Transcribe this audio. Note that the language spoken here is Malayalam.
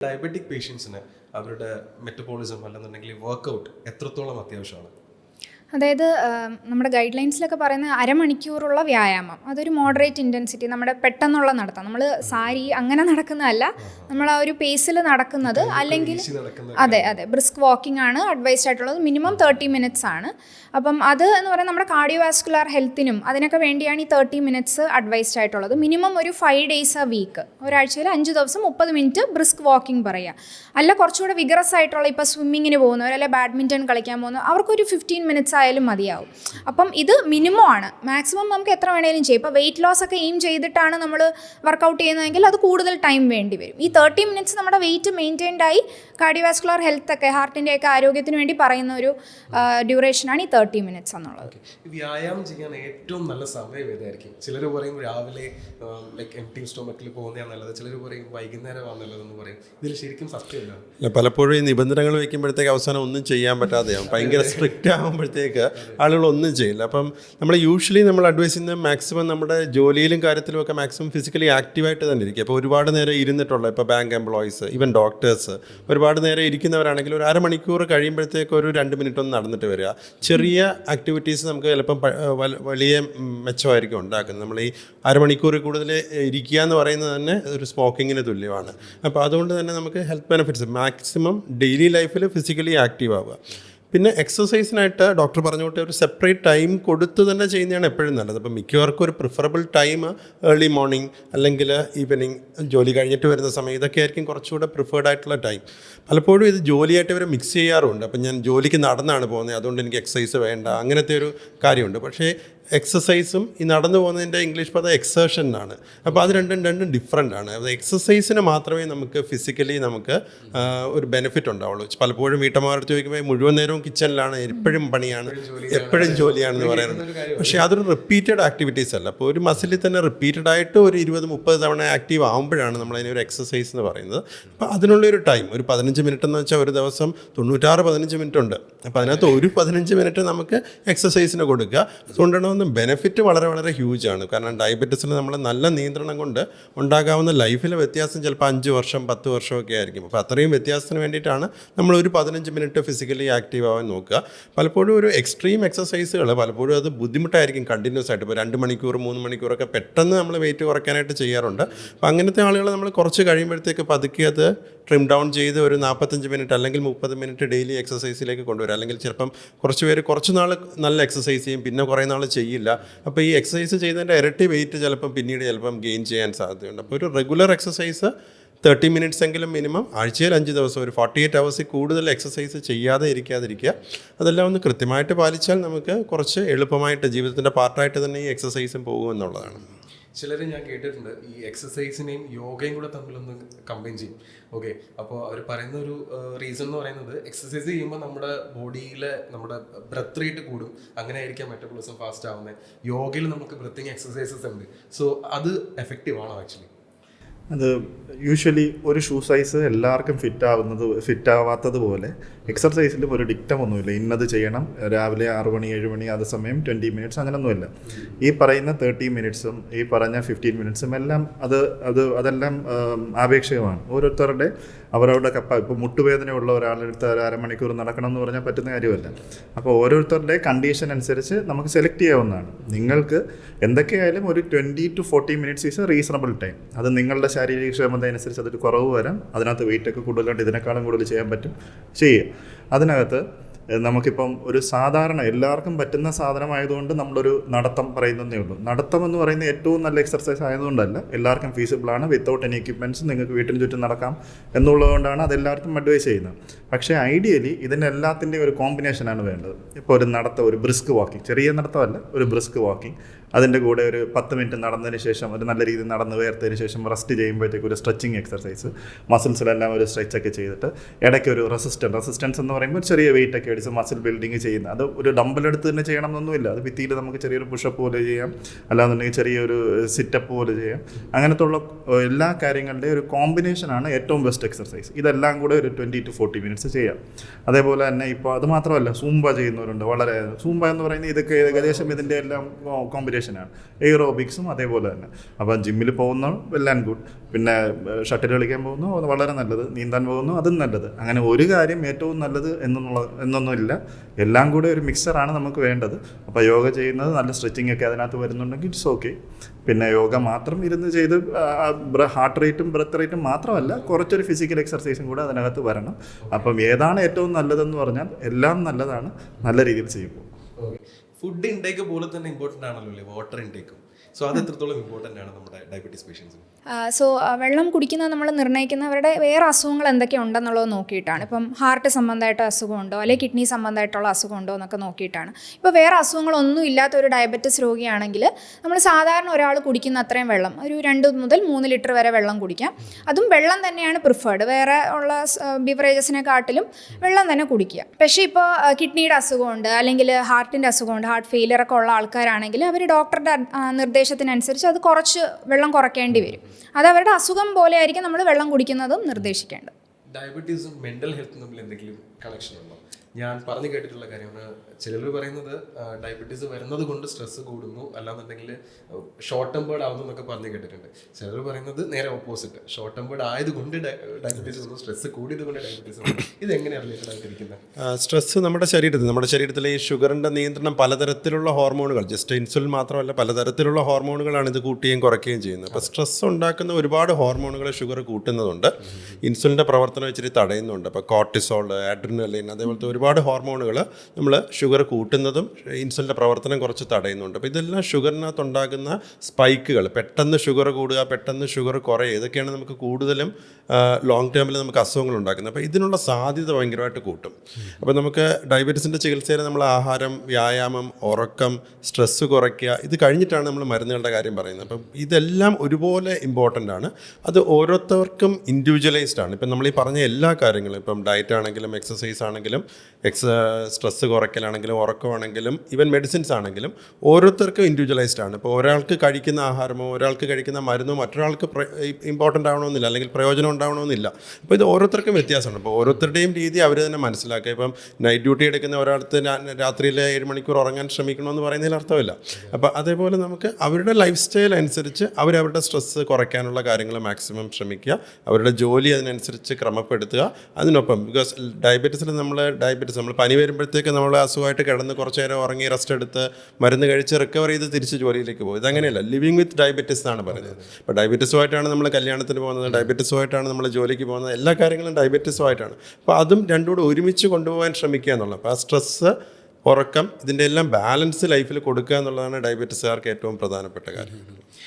ഡയബറ്റിക് പേഷ്യൻസിന് അവരുടെ മെറ്റബോളിസം അല്ലെന്നുണ്ടെങ്കിൽ വർക്കൗട്ട് എത്രത്തോളം അത്യാവശ്യമാണ്? അതായത് നമ്മുടെ ഗൈഡ് ലൈൻസിലൊക്കെ പറയുന്ന അരമണിക്കൂറുള്ള വ്യായാമം. അതൊരു മോഡറേറ്റ് ഇന്റൻസിറ്റി നമ്മുടെ പെട്ടെന്നുള്ള നടത്തം. നമ്മൾ സാരി അങ്ങനെ നടക്കുന്നതല്ല നമ്മൾ ആ ഒരു പേസിൽ നടക്കുന്നത് അല്ലെങ്കിൽ അതെ അതെ ബ്രിസ്ക് വാക്കിംഗ് ആണ് അഡ്വൈസ്ഡ് ആയിട്ടുള്ളത്. മിനിമം തേർട്ടി മിനിറ്റ്സ് ആണ്. അപ്പം അത് എന്ന് പറയുന്നത് നമ്മുടെ കാർഡിയോ വാസ്കുലാർ ഹെൽത്തിനും അതിനൊക്കെ വേണ്ടിയാണ് ഈ തേർട്ടി മിനിറ്റ്സ് അഡ്വൈസ്ഡ് ആയിട്ടുള്ളത്. മിനിമം ഒരു ഫൈവ് ഡേയ്സ് എ വീക്ക് ഒരാഴ്ചയിൽ അഞ്ച് ദിവസം മുപ്പത് മിനിറ്റ് ബ്രിസ്ക് വാക്കിംഗ് പറയുക. അല്ല കുറച്ചുകൂടെ വിഗറസ് ആയിട്ടുള്ള ഇപ്പോൾ സ്വിമ്മിങ്ങിന് പോകുന്നവർ അല്ലെ ബാഡ്മിന്റൺ കളിക്കാൻ പോകുന്നവർ അവർക്കൊരു ഫിഫ്റ്റീൻ മിനിറ്റ്സ് ആയാലും മതിയാവും. അപ്പം ഇത് മിനിമം ആണ്. മാക്സിമം നമുക്ക് എത്ര വേണേലും ചെയ്യും. ഇപ്പോൾ വെയിറ്റ് ലോസ് ഒക്കെ എയിം ചെയ്തിട്ടാണ് നമ്മൾ വർക്കൗട്ട് ചെയ്യുന്നതെങ്കിൽ അത് കൂടുതൽ ടൈം വേണ്ടി വരും. ഈ തേർട്ടി മിനിറ്റ്സ് നമ്മുടെ വെയിറ്റ് മെയിന്റൈൻഡായി കാർഡിയോവാസ്കുലർ ഹെൽത്ത് ഒക്കെ ഹാർട്ടിന്റെ ഒക്കെ ആരോഗ്യത്തിന് വേണ്ടി പറയുന്ന ഒരു ഡ്യൂറേഷനാണ് ഈ തേർട്ടി മിനിറ്റ്സ് എന്നുള്ളത്. വ്യായാമം ചെയ്യാൻ ഏറ്റവും നല്ല സമയം ഏതായിരിക്കും? ചിലർ പറയും രാവിലെ ലൈക്ക് എം ടി സ്റ്റൊമക്കിൽ പോകുന്നതാണ് നല്ലത്. ചിലർ പറയും വൈകുന്നേരമാണ് നല്ലതെന്ന് പറയും. ഇതിൽ ശരിക്കും സത്യമില്ല പലപ്പോഴും ഈ നിബന്ധനകൾ വെക്കുമ്പോഴത്തേക്ക് അവസാനം ഒന്നും ചെയ്യാൻ പറ്റാതെയാവും. ഭയങ്കര സ്ട്രിക്റ്റ് ആകുമ്പോഴത്തേക്ക് ആളുകൾ ഒന്നും ചെയ്യില്ല. അപ്പം നമ്മൾ യൂഷ്വലി നമ്മൾ അഡ്വൈസ് ചെയ്യുന്നത് മാക്സിമം നമ്മുടെ ജോലിയിലും കാര്യത്തിലും ഒക്കെ മാക്സിമം ഫിസിക്കലി ആക്റ്റീവായിട്ട് തന്നെ ഇരിക്കുക. അപ്പോൾ ഒരുപാട് നേരം ഇരുന്നിട്ടുള്ള ഇപ്പോൾ ബാങ്ക് എംപ്ലോയീസ് ഈവൻ ഡോക്ടേഴ്സ് ഒരുപാട് നേരം ഇരിക്കുന്നവരാണെങ്കിൽ ഒരു അരമണിക്കൂർ കഴിയുമ്പോഴത്തേക്ക് ഒരു രണ്ട് മിനിറ്റ് ഒന്ന് നടന്നിട്ട് വരിക. ചെറിയ ആക്ടിവിറ്റീസ് നമുക്ക് ചിലപ്പം വലിയ മെച്ചമായിരിക്കും ഉണ്ടാക്കുന്നത്. നമ്മൾ ഈ അരമണിക്കൂറിൽ കൂടുതൽ ഇരിക്കുക എന്ന് പറയുന്നത് തന്നെ ഒരു സ്മോക്കിങ്ങിന് തുല്യമാണ്. അപ്പോൾ അതുകൊണ്ട് തന്നെ നമുക്ക് ഹെൽത്ത് ബെനിഫിറ്റ്സ് മാക്സിമം ഡെയിലി ലൈഫിൽ ഫിസിക്കലി ആക്റ്റീവ് ആവുക. പിന്നെ എക്സസൈസിനായിട്ട് ഡോക്ടർ പറഞ്ഞുകൊണ്ട് ഒരു സെപ്പറേറ്റ് ടൈം കൊടുത്ത് തന്നെ ചെയ്യുന്നതാണ് എപ്പോഴും നല്ലത്. അപ്പം മിക്കവർക്കും ഒരു പ്രിഫറബിൾ ടൈം ഏർലി മോർണിംഗ് അല്ലെങ്കിൽ ഈവനിങ് ജോലി കഴിഞ്ഞിട്ട് വരുന്ന സമയം ഇതൊക്കെ ആയിരിക്കും കുറച്ചുകൂടെ പ്രിഫേർഡ് ആയിട്ടുള്ള ടൈം പലപ്പോഴും ഇത് ജോലിയായിട്ട് ഇവർ മിക്സ് ചെയ്യാറുണ്ട്. അപ്പം ഞാൻ ജോലിക്ക് നടന്നാണ് പോകുന്നത്. അതുകൊണ്ട് എനിക്ക് എക്സസൈസ് വേണ്ട അങ്ങനത്തെ ഒരു കാര്യമുണ്ട്. പക്ഷേ എക്സസൈസും ഈ നടന്നു പോകുന്നതിന്റെ ഇംഗ്ലീഷ് പദം എക്സേഷൻ ആണ് അപ്പോൾ അത് രണ്ടും രണ്ടും ഡിഫറെന്റ് ആണ്. അത് എക്സസൈസിന് മാത്രമേ നമുക്ക് ഫിസിക്കലി നമുക്ക് ഒരു ബെനിഫിറ്റ് ഉണ്ടാവുള്ളൂ. പലപ്പോഴും വീട്ടമ്മമാരോട് ചോദിക്കുമ്പോൾ മുഴുവൻ നേരവും കിച്ചണിലാണ് എപ്പോഴും പണിയാണ് എപ്പോഴും ജോലിയാണെന്ന് പറയുന്നത്. പക്ഷേ അതൊരു റിപ്പീറ്റഡ് ആക്ടിവിറ്റീസ് അല്ല. അപ്പോൾ ഒരു മസിലിൽ തന്നെ റിപ്പീറ്റഡ് ആയിട്ട് ഒരു ഇരുപത് മുപ്പത് തവണ ആക്റ്റീവ് ആകുമ്പോഴാണ് നമ്മൾ അതിനെ ഒരു എക്സസൈസ് എന്ന് പറയുന്നത്. അപ്പോൾ അതിനുള്ളൊരു ടൈം ഒരു പതിനഞ്ച് മിനിറ്റ് എന്ന് വെച്ചാൽ ഒരു ദിവസം തൊണ്ണൂറ്റാറ് പതിനഞ്ച് മിനിറ്റ് ഉണ്ട്. അപ്പോൾ അതിനകത്ത് ഒരു പതിനഞ്ച് മിനിറ്റ് നമുക്ക് എക്സസൈസിന് കൊടുക്കുക. അതുകൊണ്ടാണ് ബെനിഫിറ്റ് വളരെ വളരെ ഹ്യൂജ് ആണ്. കാരണം ഡയബറ്റീസിന് നമ്മൾ നല്ല നിയന്ത്രണം കൊണ്ട് ഉണ്ടാകാവുന്ന ലൈഫിലെ വ്യത്യാസം ചിലപ്പോൾ അഞ്ച് വർഷം പത്ത് വർഷമൊക്കെ ആയിരിക്കും. അപ്പോൾ അത്രയും വ്യത്യാസത്തിന് വേണ്ടിയിട്ടാണ് നമ്മൾ ഒരു പതിനഞ്ച് മിനിറ്റ് ഫിസിക്കലി ആക്റ്റീവ് ആവാൻ നോക്കുക. പലപ്പോഴും ഒരു എക്സ്ട്രീം എക്സസൈസുകൾ പലപ്പോഴും അത് ബുദ്ധിമുട്ടായിരിക്കും കണ്ടിന്യൂസ് ആയിട്ട്. ഇപ്പോൾ രണ്ട് മണിക്കൂർ മൂന്ന് മണിക്കൂറൊക്കെ പെട്ടെന്ന് നമ്മൾ വെയിറ്റ് കുറയ്ക്കാനായിട്ട് ചെയ്യാറുണ്ട്. അപ്പോൾ അങ്ങനത്തെ ആളുകൾ നമ്മൾ കുറച്ച് കഴിയുമ്പോഴത്തേക്ക് പതുക്കെ അത് ട്രിം ഡൗൺ ചെയ്ത് ഒരു നാൽപ്പത്തഞ്ച് മിനിറ്റ് അല്ലെങ്കിൽ മുപ്പത് മിനിറ്റ് ഡെയിലി എക്സസൈസിലേക്ക് കൊണ്ടുവരും അല്ലെങ്കിൽ ചിലപ്പം കുറച്ച് പേര് കുറച്ച് നാൾ നല്ല എക്സസൈസ് ചെയ്യും. പിന്നെ കുറേ നാൾ ചെയ്യില്ല. അപ്പോൾ ഈ എക്സസൈസ് ചെയ്തതിന്റെ ഇരട്ടി വെയിറ്റ് ചിലപ്പം പിന്നീട് ചിലപ്പം ഗെയിൻ ചെയ്യാൻ സാധ്യതയുണ്ട്. അപ്പോൾ ഒരു റെഗുലർ എക്സസൈസ് തേർട്ടി മിനിറ്റ്സ് എങ്കിലും മിനിമം ആഴ്ചയിൽ അഞ്ച് ദിവസം ഒരു ഫോർട്ടി എയ്റ്റ് അവേഴ്സിൽ കൂടുതൽ എക്സസൈസ് ചെയ്യാതെ ഇരിക്കാതിരിക്കുക. അതെല്ലാം ഒന്ന് കൃത്യമായിട്ട് പാലിച്ചാൽ നമുക്ക് കുറച്ച് എളുപ്പമായിട്ട് ജീവിതത്തിന്റെ പാർട്ടായിട്ട് തന്നെ ഈ എക്സസൈസും പോകുമെന്നുള്ളതാണ് ചിലർ ഞാൻ കേട്ടിട്ടുണ്ട് ഈ എക്സസൈസിനെയും യോഗയും കൂടെ തമ്മിലൊന്ന് കമ്പൈൻ ചെയ്യും. ഓക്കെ അപ്പോൾ അവർ പറയുന്ന ഒരു റീസൺ എന്ന് പറയുന്നത് എക്സസൈസ് ചെയ്യുമ്പോൾ നമ്മുടെ ബോഡിയിലെ നമ്മുടെ ബ്രത്ത് റേറ്റ് കൂടും. അങ്ങനെ ആയിരിക്കാം മെറ്റബോളിസം ഫാസ്റ്റ് ആവുന്നത് യോഗയിൽ നമുക്ക് ബ്രത്തിങ് എക്സസൈസസ് ഉണ്ട്. സോ അത് എഫക്റ്റീവ് ആണോ ആക്ച്വലി അത് യൂഷ്വലി ഒരു ഷൂ സൈസ് എല്ലാവർക്കും ഫിറ്റ് ആവുന്നത് ഫിറ്റ് ആവാത്തത് പോലെ എക്സർസൈസിലും ഒരു ഡിക്റ്റം ഒന്നുമില്ല. ഇന്നത് ചെയ്യണം രാവിലെ ആറ് മണി ഏഴ് മണി അത് സമയം ട്വന്റി മിനിറ്റ്സ് അങ്ങനെയൊന്നുമില്ല ഈ പറയുന്ന തേർട്ടി മിനിറ്റ്സും ഈ പറഞ്ഞ ഫിഫ്റ്റീൻ മിനിറ്റ്സും എല്ലാം അത് അത് അതെല്ലാം ആപേക്ഷികമാണ്. ഓരോരുത്തരുടെ അവരവരുടെ കപ്പ ഇപ്പോൾ മുട്ടുവേദനയുള്ള ഒരാളെടുത്ത് ഒരു അരമണിക്കൂർ നടക്കണം എന്ന് പറഞ്ഞാൽ പറ്റുന്ന കാര്യമല്ല. അപ്പോൾ ഓരോരുത്തരുടെ കണ്ടീഷൻ അനുസരിച്ച് നമുക്ക് സെലക്ട് ചെയ്യാവുന്നതാണ്. നിങ്ങൾക്ക് എന്തൊക്കെയായാലും ഒരു twenty to forty minutes is a reasonable time അത് നിങ്ങളുടെ ശാരീരിക ക്ഷമത അനുസരിച്ച് അതൊരു കുറവ് വരാം. അതിനകത്ത് വെയിറ്റ് ഒക്കെ കൂടുതലുണ്ട് ഇതിനേക്കാളും കൂടുതൽ ചെയ്യാൻ പറ്റും. ചെയ്യുക. അതിനകത്ത് നമുക്കിപ്പം ഒരു സാധാരണ എല്ലാവർക്കും പറ്റുന്ന സാധനമായതുകൊണ്ട് നമ്മളൊരു നടത്തം പറയുന്നതേ ഉള്ളൂ. നടത്തം എന്ന് പറയുന്ന ഏറ്റവും നല്ല എക്സർസൈസ് ആയതുകൊണ്ടല്ല. എല്ലാവർക്കും ഫീസിബിളാണ് വിത്തൗട്ട് എനി എക്യുപ്മെന്റ്സ് നിങ്ങൾക്ക് വീട്ടിന് ചുറ്റും നടക്കാം എന്നുള്ളതുകൊണ്ടാണ് അത് എല്ലാവർക്കും അഡ്വൈസ് ചെയ്യുന്നത്. പക്ഷേ ഐഡിയലി ഇതിന്റെ എല്ലാത്തിന്റെയും ഒരു കോമ്പിനേഷനാണ് വേണ്ടത്. ഇപ്പോൾ ഒരു നടത്തം ഒരു ബ്രിസ്ക് വാക്കിംഗ് ചെറിയ നടത്തമല്ല ഒരു ബ്രിസ്ക് വാക്കിംഗ് അതിന്റെ കൂടെ ഒരു പത്ത് മിനിറ്റ് നടന്നതിന് ശേഷം ഒരു നല്ല രീതിയിൽ നടന്ന് വേർത്തതിന് ശേഷം റെസ്റ്റ് ചെയ്യുമ്പോഴത്തേക്ക് ഒരു സ്ട്രെച്ചിങ് എക്സർസൈസ് മസിൽസിലെല്ലാം ഒരു സ്ട്രെച്ചൊക്കെ ചെയ്തിട്ട് ഇടയ്ക്ക് ഒരു റെസിസ്റ്റൻസ് റെസിസ്റ്റൻസ് എന്ന് പറയുമ്പോൾ ചെറിയ വെയിറ്റ് ഒക്കെ അടിച്ച് മസിൽ ബിൽഡിങ് ചെയ്യുന്ന അത് ഒരു ഡമ്പൽ എടുത്ത് തന്നെ ചെയ്യണം എന്നൊന്നുമില്ല അത് ഭിത്തിയിൽ നമുക്ക് ചെറിയൊരു പുഷപ്പ് പോലെ ചെയ്യാം. അല്ലാന്നുണ്ടെങ്കിൽ ചെറിയൊരു സിറ്റപ്പ് പോലെ ചെയ്യാം. അങ്ങനത്തെ ഉള്ള എല്ലാ കാര്യങ്ങളുടെയും ഒരു കോമ്പിനേഷനാണ് ഏറ്റവും ബെസ്റ്റ് എക്സർസൈസ് ഇതെല്ലാം കൂടെ ഒരു twenty to forty minutes minutes ചെയ്യാം. അതേപോലെ തന്നെ ഇപ്പോൾ അത് മാത്രമല്ല സൂംബ ചെയ്യുന്നവരുണ്ട് വളരെ. സൂംബ എന്ന് പറയുന്നത് ഇതൊക്കെ ഏകദേശം ഇതിന്റെ എല്ലാം കോമ്പിനേഷനാണ് എയ്റോബിക്സും അതേപോലെ തന്നെ. അപ്പം ജിമ്മിൽ പോകുന്ന വെൽ ആൻഡ് ഗുഡ് പിന്നെ ഷട്ടിൽ കളിക്കാൻ പോകുന്നു വളരെ നല്ലത്. നീന്താൻ പോകുന്നു അതും നല്ലത്. അങ്ങനെ ഒരു കാര്യം ഏറ്റവും നല്ലത് എന്നുള്ള എന്നൊന്നുമില്ല എല്ലാം കൂടെ ഒരു മിക്സറാണ് നമുക്ക് വേണ്ടത്. അപ്പോൾ യോഗ ചെയ്യുന്നത് നല്ല സ്ട്രെച്ചിങ് ഒക്കെ അതിനകത്ത് വരുന്നുണ്ടെങ്കിൽ ഇറ്റ്സ് ഓക്കെ പിന്നെ യോഗ മാത്രം ഇരുന്ന് ചെയ്ത് ഹാർട്ട് റേറ്റും ബ്രത്ത് റേറ്റും മാത്രമല്ല കുറച്ചൊരു ഫിസിക്കൽ എക്സർസൈസും കൂടെ അതിനകത്ത് വരണം. അപ്പം ഏതാണ് ഏറ്റവും നല്ലതെന്ന് പറഞ്ഞാൽ എല്ലാം നല്ലതാണ്. നല്ല രീതിയിൽ ചെയ്യുമ്പോൾ. ഫുഡ് ഇൻടേക്ക് പോലെ തന്നെ ഇമ്പോർട്ടന്റ് ആണല്ലോ അല്ലേ? വാട്ടർ ഇൻടേക്കും സോ അത് എത്രത്തോളം ഇമ്പോർട്ടന്റ് ആണ് നമ്മുടെ ഡയബറ്റീസ് പേഷ്യൻസിന് സോ വെള്ളം കുടിക്കുന്നത് നമ്മൾ നിർണയിക്കുന്നവരുടെ വേറെ അസുഖങ്ങൾ എന്തൊക്കെ ഉണ്ടെന്നുള്ളത് നോക്കിയിട്ടാണ്. ഇപ്പം ഹാർട്ട് സംബന്ധമായിട്ട് അസുഖമുണ്ടോ? അല്ലെങ്കിൽ കിഡ്നി സംബന്ധമായിട്ടുള്ള അസുഖമുണ്ടോ എന്നൊക്കെ നോക്കിയിട്ടാണ്. ഇപ്പോൾ വേറെ അസുഖങ്ങളൊന്നും ഇല്ലാത്ത ഒരു ഡയബറ്റിസ് രോഗിയാണെങ്കിൽ നമ്മൾ സാധാരണ ഒരാൾ കുടിക്കുന്ന അത്രയും വെള്ളം ഒരു രണ്ട് മുതൽ മൂന്ന് ലിറ്റർ വരെ വെള്ളം കുടിക്കാം. അതും വെള്ളം തന്നെയാണ് പ്രിഫേർഡ് വേറെ ഉള്ള ബിവറേജസിനെക്കാട്ടിലും വെള്ളം തന്നെ കുടിക്കുക. പക്ഷേ ഇപ്പോൾ കിഡ്നിയുടെ അസുഖമുണ്ട് അല്ലെങ്കിൽ ഹാർട്ടിന്റെ അസുഖമുണ്ട് ഹാർട്ട് ഫെയിലിയർ ഒക്കെ ഉള്ള ആൾക്കാരാണെങ്കിൽ അവർ ഡോക്ടറുടെ ആ, നിർദ്ദേശത്തിനനുസരിച്ച് അത് കുറച്ച് വെള്ളം കുറയ്ക്കേണ്ടി വരും. അത് അവരുടെ അസുഖം പോലെ ആയിരിക്കും നമ്മൾ വെള്ളം കുടിക്കുന്നതും നിർദ്ദേശിക്കേണ്ടത്. ഡയബറ്റീസും മെന്റൽ ഹെൽത്തും തമ്മിൽ എന്തെങ്കിലും കണക്ഷൻ ഉണ്ടോ? ഞാൻ പറഞ്ഞു കേട്ടിട്ടുള്ള കാര്യമാണ് ചിലർ പറയുന്നത് ഡയബറ്റീസ് വരുന്നത് കൊണ്ട് സ്ട്രെസ് കൂടുന്നു. അല്ലാന്നുണ്ടെങ്കിൽ ഷോർട്ട് ടെമ്പേർഡ് ആവുന്നു എന്നൊക്കെ പറഞ്ഞു കേട്ടിട്ടുണ്ട്. ചിലർ പറയുന്നത് നേരെ ഓപ്പോസിറ്റ് ഷോർട്ട് ടെമ്പേർഡ് ആയതുകൊണ്ട് ഡയബറ്റീസ് വന്നു സ്ട്രെസ് കൂടിയത് കൊണ്ട് ഡയബറ്റീസ് വന്നു. ഇത് എങ്ങനെയാണ് റിലേറ്റഡ് ആയിട്ടിരിക്കുന്നത് സ്ട്രെസ് നമ്മുടെ ശരീരത്തിൽ നമ്മുടെ ശരീരത്തിലെ ഈ ഷുഗറിന്റെ നിയന്ത്രണം പലതരത്തിലുള്ള ഹോർമോണുകൾ ജസ്റ്റ് ഇൻസുലിൻ മാത്രമല്ല പലതരത്തിലുള്ള ഹോർമോണുകളാണ് ഇത് കൂട്ടുകയും കുറയ്ക്കുകയും ചെയ്യുന്നത്. അപ്പോൾ സ്ട്രെസ് ഉണ്ടാക്കുന്ന ഒരുപാട് ഹോർമോണുകൾ ഷുഗർ കൂട്ടുന്നതുണ്ട്. ഇൻസുലിന്റെ പ്രവർത്തനം ഇച്ചിരി തടയുന്നുണ്ട്. അപ്പോൾ കോർട്ടിസോൾ ആഡ്രിനലിൻ അതേപോലത്തെ ഒരുപാട് ഹോർമോണുകൾ നമ്മൾ ഷുഗർ കൂട്ടുന്നതും ഇൻസുലിന്റെ പ്രവർത്തനം കുറച്ച് തടയുന്നുണ്ട്. അപ്പോൾ ഇതെല്ലാം ഷുഗറിനകത്ത് ഉണ്ടാകുന്ന സ്പൈക്കുകൾ പെട്ടെന്ന് ഷുഗർ കൂടുക പെട്ടെന്ന് ഷുഗർ കുറയുക ഇതൊക്കെയാണ് നമുക്ക് കൂടുതലും ലോങ് ടേമിൽ നമുക്ക് അസുഖങ്ങൾ ഉണ്ടാക്കുന്നത്. അപ്പോൾ ഇതിനുള്ള സാധ്യത ഭയങ്കരമായിട്ട് കൂട്ടും. അപ്പോൾ നമുക്ക് ഡയബറ്റീസിന്റെ ചികിത്സയിൽ നമ്മൾ ആഹാരം വ്യായാമം ഉറക്കം സ്ട്രെസ്സ് കുറയ്ക്കുക ഇത് കഴിഞ്ഞിട്ടാണ് നമ്മൾ മരുന്നുകളുടെ കാര്യം പറയുന്നത്. അപ്പം ഇതെല്ലാം ഒരുപോലെ ഇമ്പോർട്ടന്റ് ആണ്. അത് ഓരോരുത്തർക്കും ഇൻഡിവിജ്വലൈസ്ഡ് ആണ്. ഇപ്പം നമ്മൾ ഈ പറഞ്ഞ എല്ലാ കാര്യങ്ങളും ഇപ്പം ഡയറ്റ് ആണെങ്കിലും എക്സസൈസ് ആണെങ്കിലും എക്സ് സ്ട്രെസ്സ് കുറയ്ക്കലാണെങ്കിലും ഉറക്കമാണെങ്കിലും ഈവൻ മെഡിസിൻസ് ആണെങ്കിലും ഓരോരുത്തർക്കും ഇൻഡിവിജ്വലൈസ്ഡ് ആണ്. ഇപ്പോൾ ഒരാൾക്ക് കഴിക്കുന്ന ആഹാരമോ ഒരാൾക്ക് കഴിക്കുന്ന മരുന്നോ മറ്റൊരാൾക്ക് ഇമ്പോർട്ടന്റ് ആവണമെന്നില്ല അല്ലെങ്കിൽ പ്രയോജനം ഉണ്ടാവണമെന്നില്ല. അപ്പോൾ ഇത് ഓരോരുത്തർക്കും വ്യത്യാസമാണ് അപ്പോൾ ഓരോരുത്തരുടെയും രീതി അവർ തന്നെ മനസ്സിലാക്കുക. ഇപ്പം നൈറ്റ് ഡ്യൂട്ടി എടുക്കുന്ന ഒരാൾക്ക് രാത്രിയിൽ ഏഴ് മണിക്കൂർ ഉറങ്ങാൻ ശ്രമിക്കണമെന്ന് പറയുന്നതിൽ അർത്ഥമില്ല. അപ്പോൾ അതേപോലെ നമുക്ക് അവരുടെ ലൈഫ് സ്റ്റൈൽ അനുസരിച്ച് അവരവരുടെ സ്ട്രെസ്സ് കുറയ്ക്കാനുള്ള കാര്യങ്ങൾ മാക്സിമം ശ്രമിക്കുക. അവരുടെ ജോലി അതിനനുസരിച്ച് ക്രമപ്പെടുത്തുക. അതിനൊപ്പം ബിക്കോസ് ഡയബറ്റീസിൽ നമ്മൾ ഡയബറ്റീസ് നമ്മൾ പനി വരുമ്പോഴത്തേക്ക് നമ്മൾ അസുഖമായിട്ട് കിടന്ന് കുറച്ച് നേരം ഉറങ്ങി റെസ്റ്റ് എടുത്ത് മരുന്ന് കഴിച്ച് റിക്കവർ ചെയ്ത് തിരിച്ച് ജോലിയിലേക്ക് പോകും. ഇതങ്ങനെയല്ല. ലിവിങ് വിത്ത് ഡയബറ്റിസ് എന്നാണ് പറയുന്നത്. അപ്പോൾ ഡയബറ്റീസുമായിട്ടാണ് നമ്മൾ കല്യാണത്തിന് പോകുന്നത്. ഡയബറ്റീസുമായിട്ടാണ് നമ്മൾ ജോലിക്ക് പോകുന്നത്. എല്ലാ കാര്യങ്ങളും ഡയബറ്റീസുമായിട്ടാണ് അപ്പോൾ അതും രണ്ടും കൂടെ ഒരുമിച്ച് കൊണ്ടുപോകാൻ ശ്രമിക്കുക എന്നുള്ളത്. അപ്പോൾ ആ സ്ട്രെസ്സ് ഉറക്കം ഇതിന്റെ എല്ലാം ബാലൻസ് ലൈഫിൽ കൊടുക്കുക എന്നുള്ളതാണ് ഡയബറ്റീസുകാർക്ക് ഏറ്റവും പ്രധാനപ്പെട്ട കാര്യം.